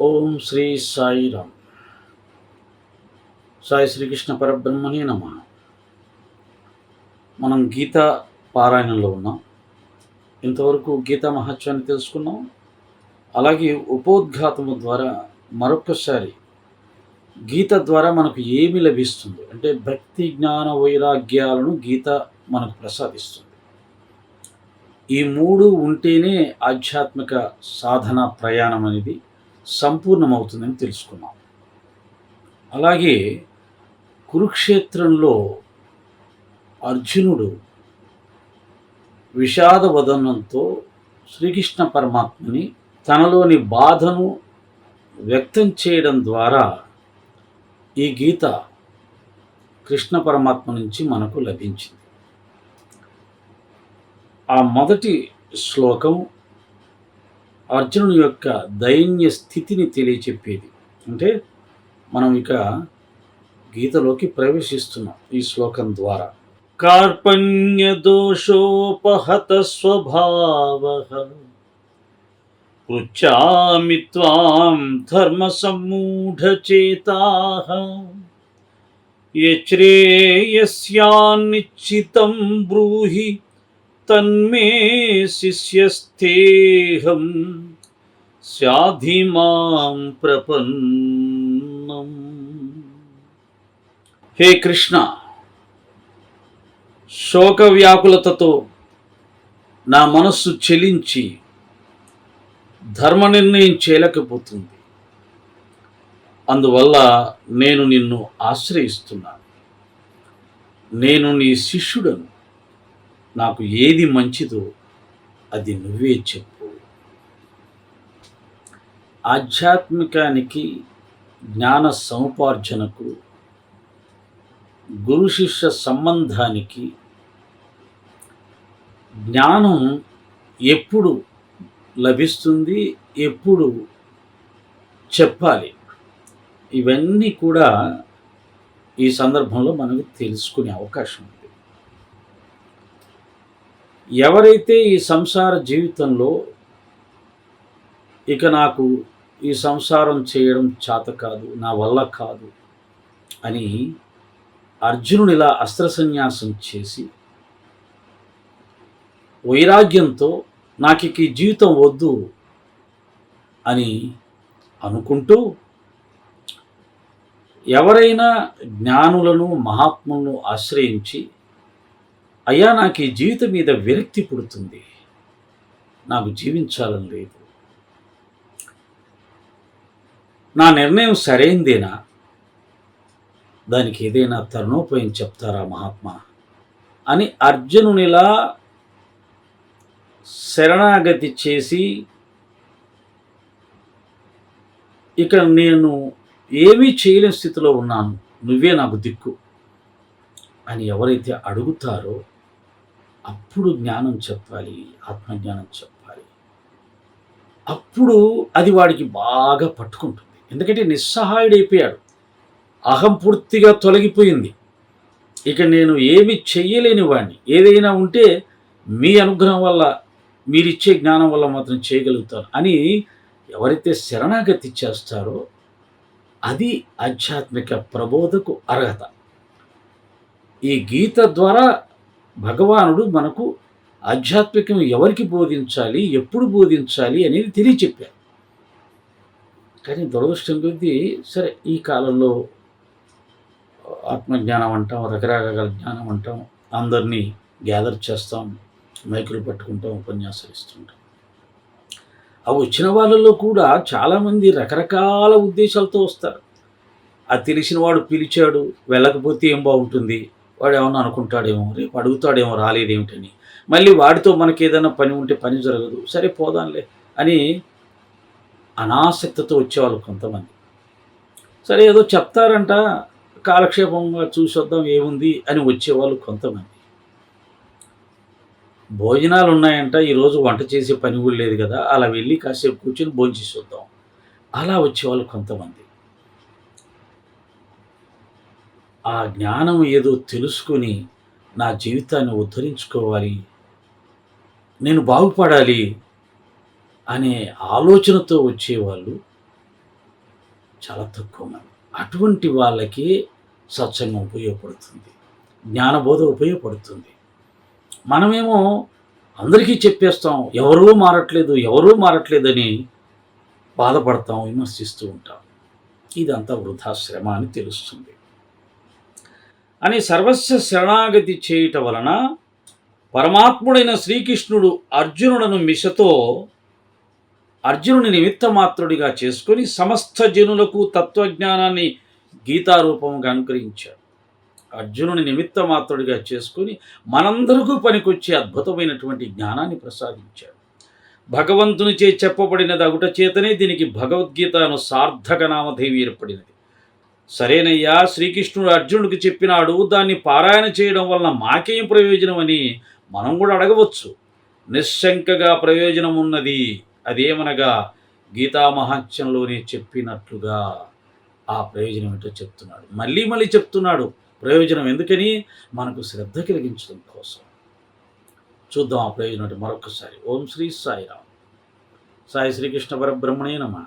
ఓం శ్రీ సాయిరామ్ సాయి శ్రీకృష్ణ పరబ్రహ్మణే నమ. మనం గీత పారాయణంలో ఉన్నాం. ఇంతవరకు గీతా మహత్యాన్ని తెలుసుకున్నాం. అలాగే ఉపోద్ఘాతము ద్వారా మరొకసారి గీత ద్వారా మనకు ఏమి లభిస్తుంది? అంటే భక్తి జ్ఞాన వైరాగ్యాలను గీత మనకు ప్రసాదిస్తుంది. ఈ మూడు ఉంటేనే ఆధ్యాత్మిక సాధన ప్రయాణం అనేది సంపూర్ణమవుతుందని తెలుసుకున్నాం. అలాగే కురుక్షేత్రంలో అర్జునుడు విషాద వదనంతో శ్రీకృష్ణ పరమాత్మని తనలోని బాధను వ్యక్తం చేయడం ద్వారా ఈ గీత కృష్ణ పరమాత్మ నుంచి మనకు లభించింది. ఆ మొదటి శ్లోకం అర్జునుని యొక్క దైన్య స్థితిని తెలియచెప్పేది. అంటే మనం ఇక గీతలోకి ప్రవేశిస్తున్నాం ఈ శ్లోకం ద్వారా. కార్పణ్య దోషోపహత స్వభావ పృచ్చామి త్వాం ధర్మ సమ్మూఢచేతా యచ్రేయస్యాన్నిశ్చితం బ్రూహి తన్మే శిష్యస్థేహం శాధిమాం ప్రపన్నం. హే కృష్ణ శోక వ్యాకులతతో నా మనస్సు చెలించి ధర్మ నిర్ణయం చేయలేకపోతుంది. అందువల్ల నేను నిన్ను ఆశ్రయిస్తున్నాను. నేను నీ శిష్యుడను. నాకు ఏది మంచిదో అది నువ్వే చెప్పు. ఆధ్యాత్మికానికి జ్ఞాన సముపార్జనకు గురు శిష్య సంబంధానికి జ్ఞానం ఎప్పుడు లభిస్తుంది ఎప్పుడు చెప్పాలి? ఇవన్నీ కూడా ఈ సందర్భంలో మనకు తెలుసుకునే అవకాశం ఉంది. ఎవరైతే ఈ సంసార జీవితంలో ఇక నాకు ఈ సంసారం చేయడం చేత కాదు నా వల్ల కాదు అని అర్జునుడు ఇలా అస్త్ర సన్యాసం చేసి వైరాగ్యంతో నాకు ఈ జీవితం వద్దు అని అనుకుంటూ ఎవరైనా జ్ఞానులను మహాత్ములను ఆశ్రయించి అయ్యా నాకు ఈ జీవితం మీద విరక్తి పుడుతుంది. నాకు జీవించాలని లేదు. నా నిర్ణయం సరైందేనా? దానికి ఏదైనా తరుణోపాయం చెప్తారా మహాత్మా? అని అర్జునునిలా శరణాగతి చేసి ఇక నేను ఏమీ చేయలేని స్థితిలో ఉన్నాను. నువ్వే నాకు దిక్కు అని ఎవరైతే అడుగుతారో అప్పుడు జ్ఞానం చెప్పాలి ఆత్మజ్ఞానం చెప్పాలి. అప్పుడు అది వాడికి బాగా పట్టుకుంటుంది. ఎందుకంటే నిస్సహాయుడైపోయాడు. అహం పూర్తిగా తొలగిపోయింది. ఇక నేను ఏమి చెయ్యలేని వాడిని ఏదైనా ఉంటే మీ అనుగ్రహం వల్ల మీరిచ్చే జ్ఞానం వల్ల మాత్రం చేయగలుగుతాను అని ఎవరైతే శరణాగతి చేస్తారో అది ఆధ్యాత్మిక ప్రబోధకు అర్హత. ఈ గీత ద్వారా భగవానుడు మనకు ఆధ్యాత్మికం ఎవరికి బోధించాలి ఎప్పుడు బోధించాలి అనేది తెలియచెప్పారు కానీ దురదృష్టం కొద్దీ సరే ఈ కాలంలో ఆత్మజ్ఞానం అంటాం రకరకాల జ్ఞానం అంటాం అందరినీ గ్యాదర్ చేస్తాం మైకులు పట్టుకుంటాం ఉపన్యాసాలు ఇస్తుంటాం. అవి వచ్చిన వాళ్ళలో కూడా చాలామంది రకరకాల ఉద్దేశాలతో వస్తారు. అది తెలిసిన వాడు పిలిచాడు వెళ్ళకపోతే ఏం బాగుంటుంది? వాడు ఏమన్నా అనుకుంటాడేమో రేపు అడుగుతాడేమో రాలేదేమిటని. మళ్ళీ వాడితో మనకి ఏదైనా పని ఉంటే పని జరగదు. సరే పోదాంలే అని అనాసక్తితో వచ్చేవాళ్ళు కొంతమంది. సరే ఏదో చెప్తారంట కాలక్షేపంగా చూసొద్దాం ఏముంది అని వచ్చేవాళ్ళు కొంతమంది. భోజనాలు ఉన్నాయంట ఈరోజు వంట చేసే పని కూడా లేదు కదా అలా వెళ్ళి కాసేపు కూర్చొని భోజనం చేసి వద్దాం అలా వచ్చేవాళ్ళు కొంతమంది. ఆ జ్ఞానం ఏదో తెలుసుకొని నా జీవితాన్ని ఉద్ధరించుకోవాలి. నేను బాగుపడాలి అనే ఆలోచనతో వచ్చేవాళ్ళు చాలా తక్కువ మంది. అటువంటి వాళ్ళకి సత్సంగం ఉపయోగపడుతుంది. జ్ఞానబోధ ఉపయోగపడుతుంది. మనమేమో అందరికీ చెప్పేస్తాం ఎవరూ మారట్లేదు ఎవరూ మారట్లేదని బాధపడతాం విమర్శిస్తూ ఉంటాం. ఇదంతా వృధాశ్రమ అని తెలుస్తుంది. అని సర్వస్వ శరణాగతి చేయుట వలన పరమాత్ముడైన శ్రీకృష్ణుడు అర్జునుడను మిషతో అర్జునుని నిమిత్త మాత్రుడిగా చేసుకొని సమస్త జనులకు తత్వజ్ఞానాన్ని గీతారూపంగా అనుగ్రహించాడు. అర్జునుని నిమిత్త మాత్రుడిగా చేసుకొని మనందరికీ పనికొచ్చే అద్భుతమైనటువంటి జ్ఞానాన్ని ప్రసాదించాడు. భగవంతుని చే చెప్పబడిన దగుట చేతనే దీనికి భగవద్గీతను సార్థక నామధేవి ఏర్పడినది. సరేనయ్యా శ్రీకృష్ణుడు అర్జునుడికి చెప్పినాడు దాన్ని పారాయణ చేయడం వలన మాకేం ప్రయోజనం అని మనం కూడా అడగవచ్చు. నిశ్శంకగా ప్రయోజనం ఉన్నది అదేమనగా గీతామహాత్యంలోనే చెప్పినట్లుగా ఆ ప్రయోజనం ఏంటో చెప్తున్నాడు. మళ్ళీ మళ్ళీ చెప్తున్నాడు ప్రయోజనం ఎందుకని? మనకు శ్రద్ధ కలిగించడం కోసం. చూద్దాం ఆ ప్రయోజనం అంటే మరొకసారి ఓం శ్రీ సాయిరామ్. సాయి శ్రీకృష్ణ పరబ్రహ్మణే నమ.